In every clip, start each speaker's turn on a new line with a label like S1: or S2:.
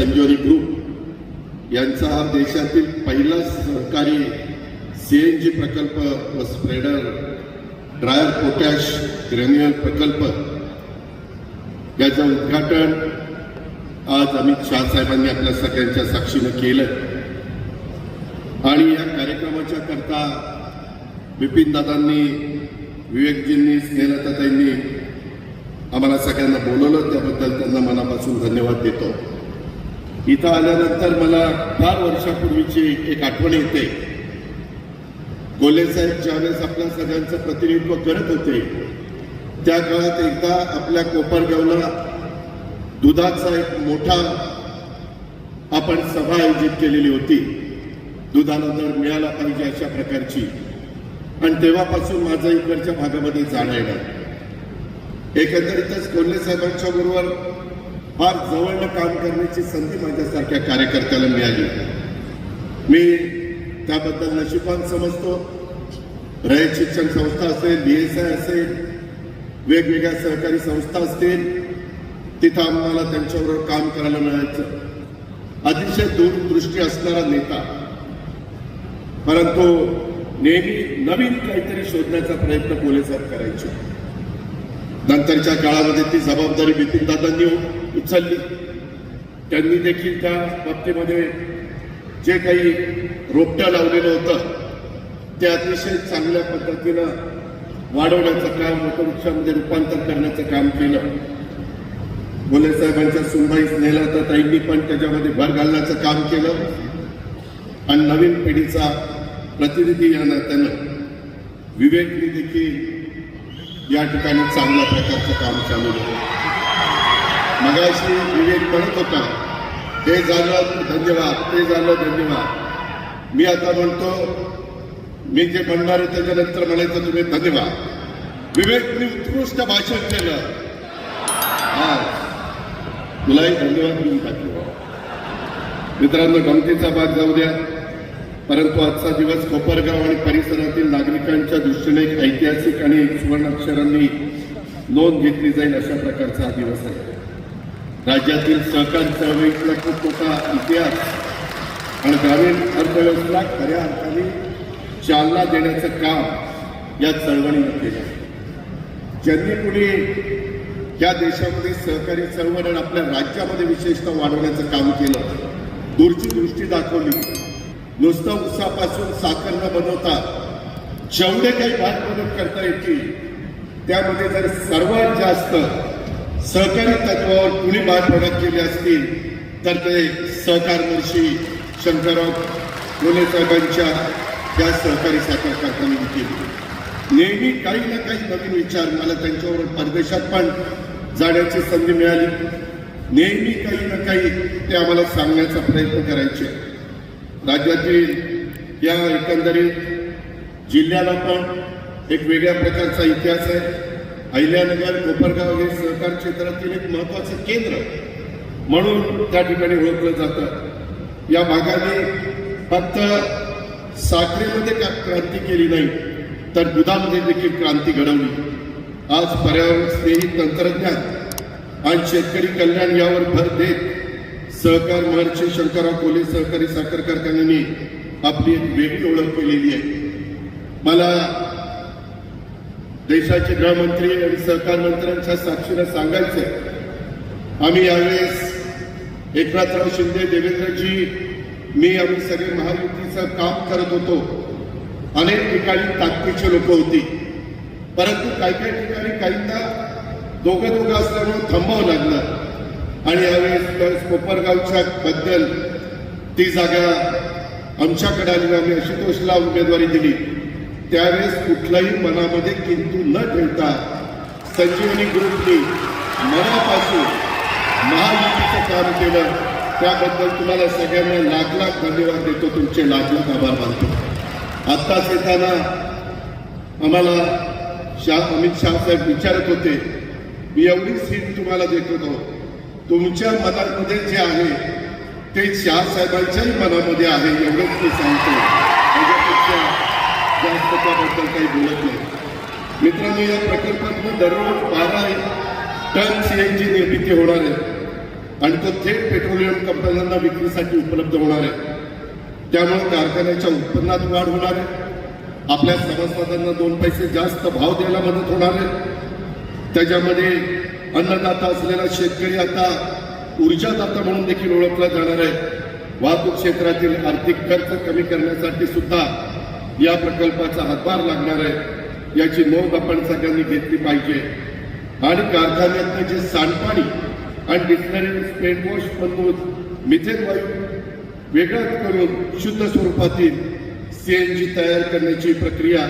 S1: संजीवनी group यांचा हा देशातील पहिला सहकारी सीएनजी प्रकल्प व स्प्रेडर ड्रायर पोटॅश ग्रॅन्युअल प्रकल्प याचं उद्घाटन आज अमित शाह साहेबांनी आपल्या सगळ्यांच्या साक्षीनं केलं. आणि या कार्यक्रमाच्या करता बिपिन दादांनी विवेकजींनी स्नेहलताताईंनी आम्हाला सगळ्यांना बोलवलं त्याबद्दल त्यांना मनापासून धन्यवाद देतो. इथं आल्यानंतर मला फार वर्षापूर्वीची एक आठवण येते. कोल्हे साहेब ज्यावेळेस आपल्या सगळ्यांचं प्रतिनिधित्व करत होते त्या काळात एकदा आपल्या कोपरगावला दुधाचा एक मोठा आपण सभा आयोजित केलेली होती. दुधाला दर मिळाला पाहिजे अशा प्रकारची. आणि तेव्हापासून माझं इकडच्या भागामध्ये जाणं येणार एकंदरीतच कोल्हे साहेबांच्या बरोबर फार जवळनं काम करण्याची संधी माझ्यासारख्या कार्यकर्त्याला मिळाली. मी त्याबद्दल नशिबान समजतो. रयत शिक्षण संस्था असेल बी एस आय असेल वेगवेगळ्या सहकारी संस्था असतील तिथं आम्हाला त्यांच्याबरोबर काम करायला मिळायचं. अतिशय दूरदृष्टी असणारा नेता. परंतु नेहमी नवीन काहीतरी शोधण्याचा प्रयत्न पोलिसात करायचे. नंतरच्या काळामध्ये ती जबाबदारी बिपिन दादांनी उचलली. त्यांनी देखील त्या बाबतीमध्ये जे काही रोपटं लावलेलं होतं ते अतिशय चांगल्या पद्धतीनं वाढवण्याचं काम वटवृक्षामध्ये रूपांतर करण्याचं काम केलं. बोले साहेबांच्या नेलं तर ताईंनी पण त्याच्यामध्ये भर घालण्याचं काम केलं. आणि नवीन पिढीचा प्रतिनिधी या नात्यानं विवेकनी देखील या ठिकाणी चांगल्या प्रकारचं काम चालू होतं मगाशी विवेक म्हणत होता हे झालं धन्यवाद ते झालं धन्यवाद. मी आता म्हणतो मी जे म्हणणार आहे त्याच्यानंतर म्हणायचं तुम्ही धन्यवाद. विवेकनी उत्कृष्ट भाषण केलं. हा तुलाही धन्यवाद मित्रांनो गमतीचा भाग जाऊ द्या. परंतु आजचा दिवस कोपरगाव आणि परिसरातील नागरिकांच्या दृष्टीने एक ऐतिहासिक आणि सुवर्णाक्षरांनी नोंद घेतली जाईल अशा प्रकारचा हा दिवस आहे. राज्यातील सहकारी चळवळीतला खूप मोठा इतिहास आणि ग्रामीण अर्थव्यवस्थेला खऱ्या अर्थाने चालना देण्याचं काम या चळवळीनं केलं ज्यांनी कुणी या देशामध्ये सहकारी चळवळ आणि आपल्या राज्यामध्ये विशेषतः वाढवण्याचं काम केलं दूरची दृष्टी दाखवली नुसतं उसापासून साखर न बनवता जेवढे काही भात मदत करता येतील त्यामध्ये जर सर्वात जास्त सहकारी तत्वावर कुणी भात प्रगत केले असतील तर ते सहकार वर्षी शंकरराव लोले साहेबांच्या त्या सहकारी साखर कारखान्याने केली नेहमी काही ना काही नवीन विचार मला त्यांच्यावर परदेशात पण जाण्याची संधी मिळाली. नेहमी काही ना काही ते आम्हाला सांगण्याचा प्रयत्न करायचे. राज्यातील या एकंदरीत जिल्ह्याला पण एक वेगळ्या प्रकारचा इतिहास आहे. अहिल्यानगर कोपरगाव हे सहकार क्षेत्रातील एक महत्वाचं केंद्र म्हणून त्या ठिकाणी ओळखलं जातं. या भागाने फक्त साखरेमध्ये का क्रांती केली नाही तर दुधामध्ये देखील क्रांती घडवली. आज पर्यावरण स्नेही तंत्रज्ञान आणि शेतकरी कल्याण यावर भर देत सहकार महर्षी शंकरराव कोले सहकारी साखर कारखान्याने आपली एक वेगळी ओळख केलेली आहे. मला देशाचे गृहमंत्री आणि सहकार मंत्र्यांच्या साक्षीनं सांगायचं आम्ही यावेळेस एकनाथराव शिंदे देवेंद्रजी मी आम्ही सगळे महायुतीचं काम करत होतो. अनेक ठिकाणी ताकदीची लोक होती. परंतु काही काही ठिकाणी काहींना दोघं दोघं असल्यामुळे थांबावं लागलं. आणि यावेळेस कोपरगावच्या बद्दल ती जागा आमच्याकडे आली. आम्ही आशुतोषला उमेदवारी दिली. त्यावेळेस कुठलाही मनामध्ये किंतू न ठेवता संजीवनी ग्रुपनी मनापासून महायुतीचं काम केलं. त्याबद्दल तुम्हाला सगळ्यांना लाख लाख धन्यवाद देतो. तुमचे लाख लाख आभार मानतो. आत्ताच येताना आम्हाला शाह अमित शाह साहेब विचारत होते मी एवढी सीट तुम्हाला देत होतो. तुमच्या मनामध्ये जे आहे ते शाहसाहेबांच्याही मनामध्ये आहे एवढंच मी सांगतो. त्याच्यापेक्षा जास्त त्याबद्दल काही बोलत नाही. मित्रांनो या प्रकल्पातून दररोज बारा टन जी निर्मिती होणार आहे. आणि तो थेट पेट्रोलियम कंपन्यांना विक्रीसाठी उपलब्ध होणार आहे. त्यामुळे कारखान्याच्या उत्पन्नात वाढ होणार आहे. आपल्या सभासदांना दोन पैसे जास्त भाव द्यायला मदत होणार आहे. त्याच्यामध्ये अन्नदाता असलेला शेतकरी आता ऊर्जादाता म्हणून देखील ओळखला जाणार आहे. वाहतूक क्षेत्रातील आर्थिक खर्च कमी करण्यासाठी सुद्धा या प्रकल्पाचा हातभार लागणार आहे. याची नोंद आपण सगळ्यांनी घेतली पाहिजे. आणि कारखान्यातलं जे सांडपाणी आणि डिस्लरी स्पेन वॉश मधून मिथेन वायू वेगळं करून शुद्ध स्वरूपातील सीएनजी तयार करण्याची प्रक्रिया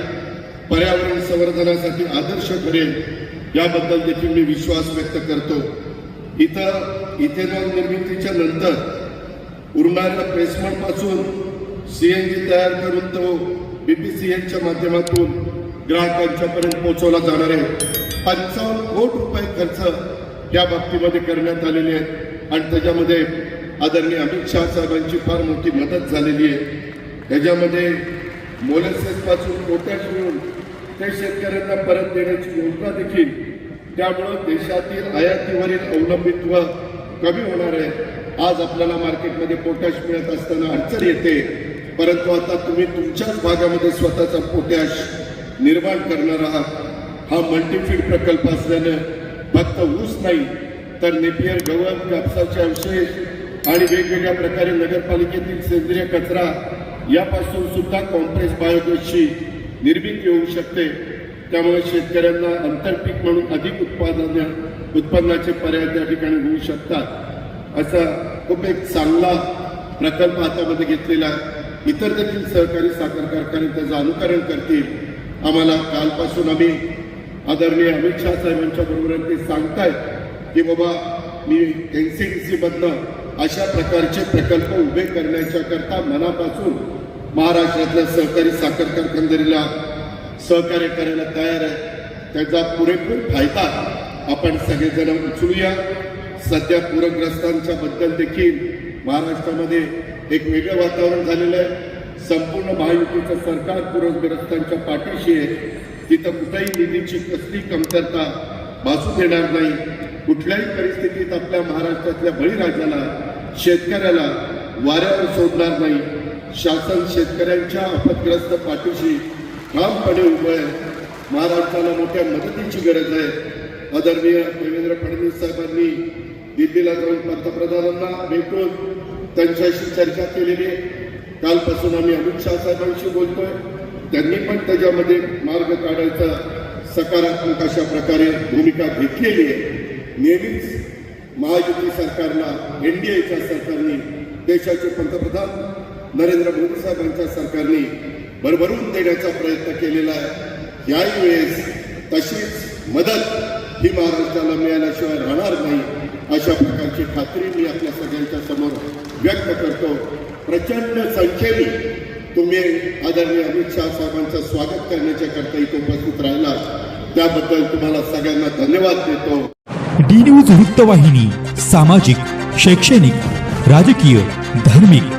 S1: पर्यावरण संवर्धनासाठी आदर्श ठरेल. याबद्दल देखील मी विश्वास व्यक्त करतो. इथं इथेनॉल निर्मितीच्या नंतर उरणाऱ्या सी एन सीएनजी तयार करून तो बीपीसीएलच्या माध्यमातून ग्राहकांच्यापर्यंत पोहोचवला जाणार आहे. पंचावन्न कोट रुपये खर्च या बाबतीमध्ये करण्यात आलेले आहेत आणि त्याच्यामध्ये आदरणीय अमित शहा साहेबांची फार मोठी मदत झालेली आहे. त्याच्यामध्ये मोलेसेसपासून पासून ठेवून मिळून ते शेतकऱ्यांना परत देण्याची योजना देखील त्यामुळं देशातील आयातीवरील अवलंबित्व कमी होणार आहे. आज आपल्याला मार्केटमध्ये पोटॅश मिळत असताना अडचण येते. परंतु आता तुम्ही तुमच्याच भागामध्ये स्वतःचा पोटॅश निर्माण करणार आहात. हा मल्टीफीड प्रकल्प असल्यानं फक्त ऊस नाही तर नेपियर गवत कापसाचे अवशेष आणि वेगवेगळ्या प्रकारे नगरपालिकेतील सेंद्रिय कचरा यापासून सुद्धा कॉम्प्रेस बायोगॅसची निर्मिती येऊ शकते. त्यामुळे शेतकऱ्यांना आंतरपीक म्हणून अधिक उत्पादन उत्पन्नाचे पर्याय त्या ठिकाणी होऊ शकतात. असा खूप एक चांगला प्रकल्प हातामध्ये घेतलेला आहे. इतर देखील सहकारी साखर कारखाने त्याचं अनुकरण करतील. आम्हाला कालपासून आम्ही आदरणीय अमित शहा साहेबांच्या बरोबर ते सांगतायत की बाबा मी एन सी डी सीमधनं अशा प्रकारचे प्रकल्प उभे करण्याच्या करता मनापासून महाराष्ट्रातल्या सहकारी साखर कारखानदारीला सहकार्य करायला तयार आहे त्याचा पुरेपूर फायदा आपण सगळेजण उचलूया. सध्या पूरग्रस्तांच्या बद्दल देखील महाराष्ट्रामध्ये एक वेगळं वातावरण झालेलं आहे. संपूर्ण महायुतीचं सरकार पूरग्रस्तांच्या पाठीशी आहे. तिथं कुठेही निधीची कसली कमतरता भासू देणार नाही. कुठल्याही परिस्थितीत आपल्या महाराष्ट्रातल्या बळीराजाला शेतकऱ्याला वाऱ्यावर सोडणार नाही. शासन शेतकऱ्यांच्या आपत्ग्रस्त पाठीशी ठामपणे उभं आहे. महाराष्ट्राला मोठ्या मदतीची गरज आहे. आदरणीय देवेंद्र फडणवीस साहेबांनी दिल्लीला जाऊन पंतप्रधानांना भेटून त्यांच्याशी चर्चा केलेली आहे. कालपासून आम्ही अमित शाह साहेबांशी बोलतोय. त्यांनी पण त्याच्यामध्ये मार्ग काढायचा सकारात्मक अशा प्रकारे भूमिका घेतलेली आहे. नेहमीच महायुती सरकारला एनडीएच्या सरकारने देशाचे पंतप्रधान नरेंद्र मोदी साहेबांच्या सरकारने भरभरून देण्याचा प्रयत्न केलेला आहे. याही वेळेस तशीच मदत ही महाराष्ट्राला मिळाल्याशिवाय राहणार नाही अशा प्रकारची खात्री मी आपल्या सगळ्यांच्या समोर व्यक्त करतो. प्रचंड संख्येने तुम्ही आदरणीय अमित शहा साहेबांचं स्वागत करण्याच्या करता इथे उपस्थित राहिला त्याबद्दल तुम्हाला सगळ्यांना धन्यवाद देतो.
S2: डी न्यूज वृत्तवाहिनी सामाजिक शैक्षणिक राजकीय धार्मिक